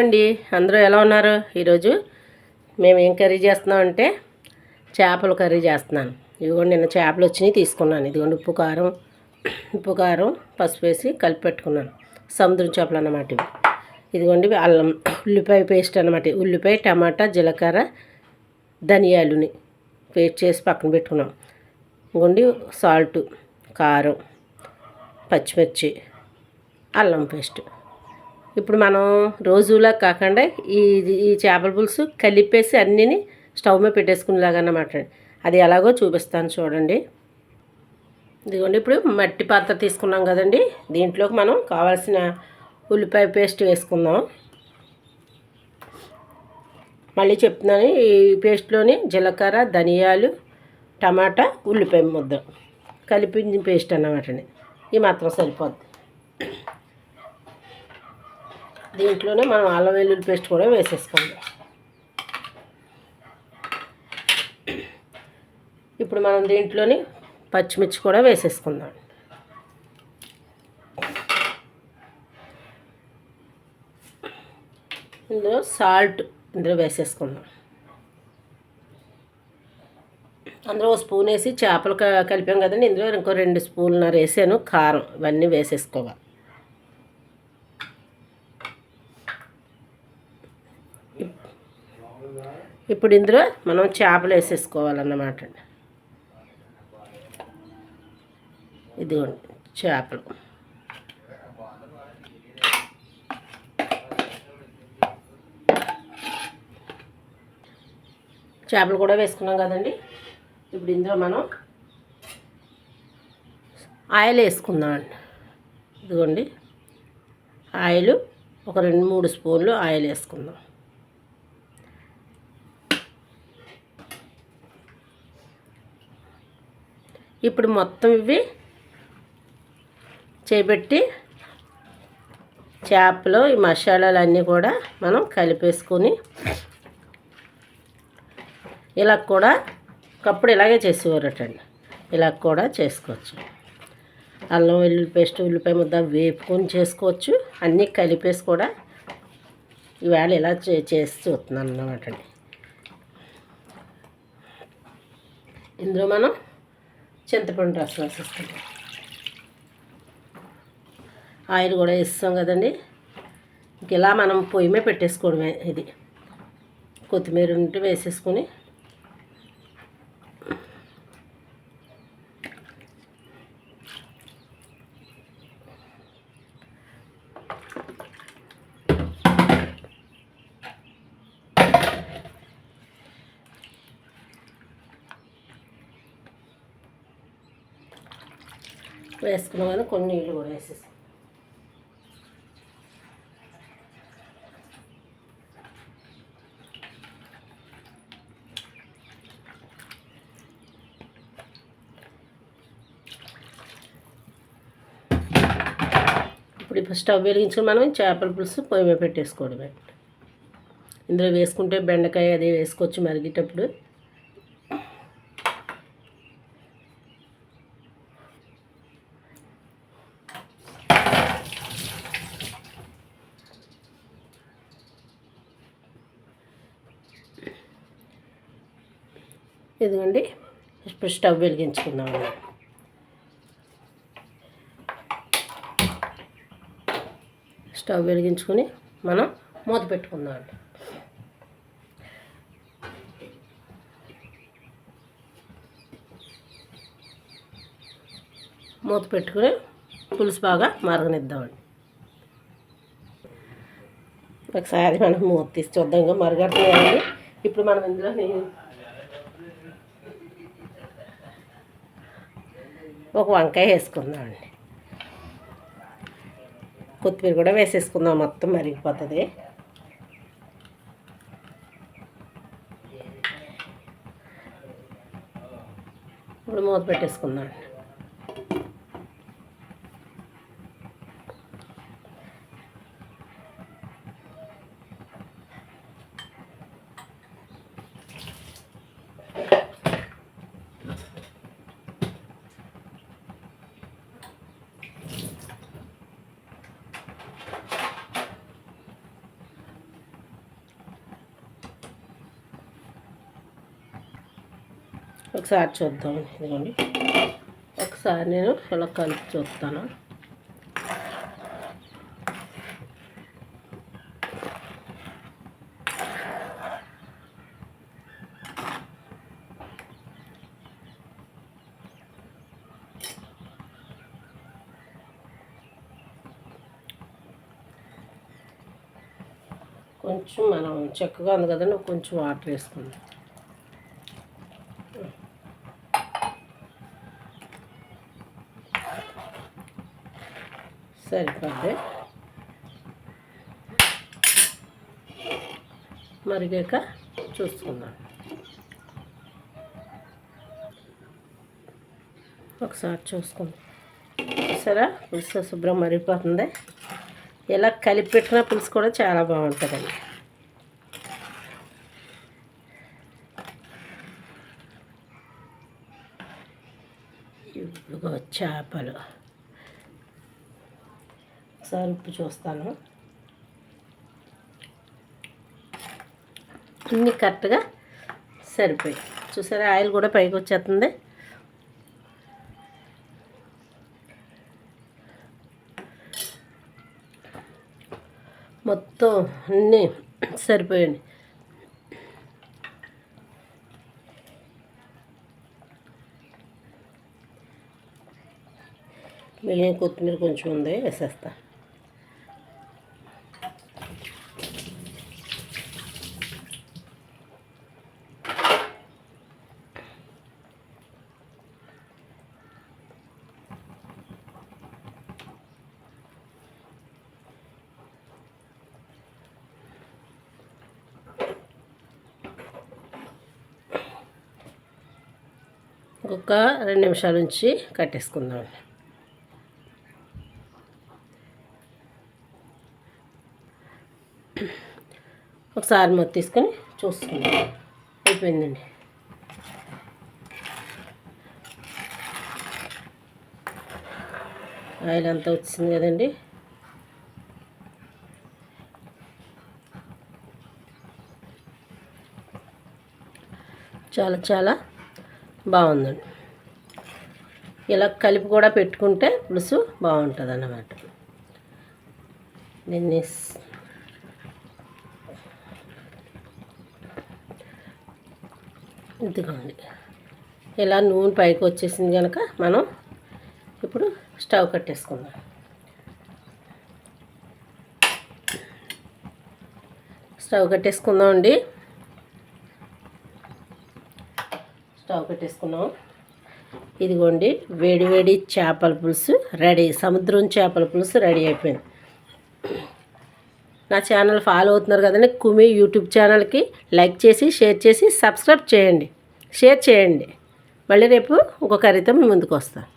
అండి అందరూ ఎలా ఉన్నారు? ఈరోజు మేము ఏం కర్రీ చేస్తున్నాం అంటే చేపల కర్రీ చేస్తున్నాను. ఇదిగోండి నిన్న చేపలు వచ్చినాయి తీసుకున్నాను. ఇదిగోండి ఉప్పు కారం ఉప్పు కారం పసుపు వేసి కలిపి పెట్టుకున్నాను. సముద్రం చేపలు అన్నమాట ఇవి. ఇదిగోండి అల్లం ఉల్లిపాయ పేస్ట్ అన్నమాట. ఉల్లిపాయ టమాటా జీలకర్ర ధనియాలుని పేస్ట్ చేసి పక్కన పెట్టుకున్నాం. ఇదిగోండి సాల్ట్ కారం పచ్చిమిర్చి అల్లం పేస్ట్. ఇప్పుడు మనం రోజులా కాకుండా ఈ ఈ చేపల పులుసు కలిపేసి అన్నీని స్టవ్ మీద పెట్టేసుకునేలాగా అన్నమాట అది ఎలాగో చూపిస్తాను చూడండి. ఇదిగోండి ఇప్పుడు మట్టి పాత్ర తీసుకున్నాం కదండి. దీంట్లోకి మనం కావాల్సిన ఉల్లిపాయ పేస్ట్ వేసుకుందాం. మళ్ళీ చెప్తున్నాను ఈ పేస్ట్లోని జీలకర్ర ధనియాలు టమాటా ఉల్లిపాయ ముద్ద కలిపి పేస్ట్ అన్నమాట ఈ మాత్రం సరిపోద్ది. దీంట్లోనే మనం అల్లం వెల్లుల్లి పేస్ట్ కూడా వేసేసుకోండి ఇప్పుడు మనం దీంట్లోని పచ్చిమిర్చి కూడా వేసేసుకుందాం. ఇందులో సాల్ట్ ఇందులో వేసేసుకుందాం. అందులో ఒక స్పూన్ వేసి చేపలు కలిపాం కదండి. ఇందులో ఇంకో రెండు స్పూన్లు వేసాను. కారం ఇవన్నీ వేసేసుకోవాలి. ఇప్పుడు ఇందులో మనం చేపలు వేసేసుకోవాలన్నమాట ఇదిగోండి చేపలు. చేపలు కూడా వేసుకున్నాం కదండి. ఇప్పుడు ఇందులో మనం ఆయిల్ వేసుకుందామండి ఇదిగోండి ఆయిల్ ఒక రెండు మూడు స్పూన్లు ఆయిల్ వేసుకుందాం. ఇప్పుడు మొత్తం ఇవి చేపెట్టి చేపలు ఈ మసాలాలన్నీ కూడా మనం కలిపేసుకొని ఇలా కూడా ఒకప్పుడు ఇలాగే చేసేవారటండి. ఇలా కూడా చేసుకోవచ్చు. అల్లం వెల్లుల్లి పేస్ట్ ఉల్లిపాయ ముద్ద వేపుకొని చేసుకోవచ్చు. అన్నీ కలిపేసి కూడా ఈవేళ ఇలా చేసి చూస్తున్నాను అన్నమాట అండి. ఇందులో మనం చింతపండు రసం వేసేస్తాను ఆయిల్ కూడా వేస్తాం కదండి. ఇంక ఇలా మనం పొయ్యి మీద పెట్టేసుకోవడమే ఇది. కొత్తిమీర ఉంటే వేసేసుకొని వేసుకున్నాం కానీ కొన్ని నీళ్ళు కూడా వేసేసి. ఇప్పుడు ఇప్పుడు స్టవ్ వెలిగించుకుని మనం చేపల పులుసు పొయ్యి మీద పెట్టేసుకోవడమే. ఇందులో వేసుకుంటే బెండకాయ అది వేసుకోవచ్చు మరిగేటప్పుడు. ఇదిగోండి ఇప్పుడు స్టవ్ వెలిగించుకుందాం. స్టవ్ వెలిగించుకొని మనం మూత పెట్టుకుందాం. అండి మూత పెట్టుకుని పులుసు బాగా మరగనిద్దామండి ఒకసారి మనం మూత తీసి చూద్దాం. మరగడుతుంది ఇప్పుడు మనం ఇందులో ఒక వంకాయ వేసుకుందామండి కొత్తిమీర కూడా వేసేసుకుందాం మొత్తం మరిగిపోతుంది. ఇప్పుడు మూత పెట్టేసుకుందాం ఒకసారి చూద్దాం. ఇదిగోండి. ఒకసారి నేను ఇలా కలిపి చూస్తాను. కొంచెం మనం చక్కగా ఉంది కదండి కొంచెం వాటర్ వేసుకుందాం. సరిపోద్ది. మరిగాక చూసుకుందాం. ఒకసారి చూసుకుందాం. సరే పులుసు శుభ్రం మరిగిపోతుంది. ఇలా కలిపి పెట్టిన పులుసు కూడా చాలా బాగుంటుందండి. ఇప్పుడు చేపలు. ఒకసారి ఉప్పు చూస్తాను. అన్నీ కరెక్ట్గా సరిపోయి చూసారా ఆయిల్ కూడా పైకి వచ్చేస్తుంది. మొత్తం అన్నీ సరిపోయాయి. మిగిలిన కొత్తిమీర కొంచెం ఉంది వేసేస్తాను ఒక రెండు నిమిషాల నుంచి కట్టేసుకుందాం. ఒకసారి మొత్తం తీసుకొని చూసుకుందాం. అయిపోయిందండి. ఆయిల్ అంతా వచ్చింది కదండి. చాలా చాలా బాగుందండి. ఇలా కలిపి కూడా పెట్టుకుంటే పులుసు బాగుంటుంది అన్నమాట దీన్ని ఇదిగోండి. ఇలా నూనె పైకి వచ్చేసింది కనుక మనం ఇప్పుడు స్టవ్ కట్టేసుకుందాం. స్టవ్ కట్టేసుకుందాం అండి స్టవ్ పెట్టేసుకున్నాం ఇదిగోండి వేడి వేడి చేపల పులుసు రెడీ సముద్రం చేపల పులుసు రెడీ అయిపోయింది. నా ఛానల్ ఫాలో అవుతున్నారు కదండి కుమి యూట్యూబ్ ఛానల్కి లైక్ చేసి షేర్ చేసి సబ్స్క్రైబ్ చేయండి. షేర్ చేయండి. మళ్ళీ రేపు ఒక కర్రీతో మీ ముందుకు వస్తాను.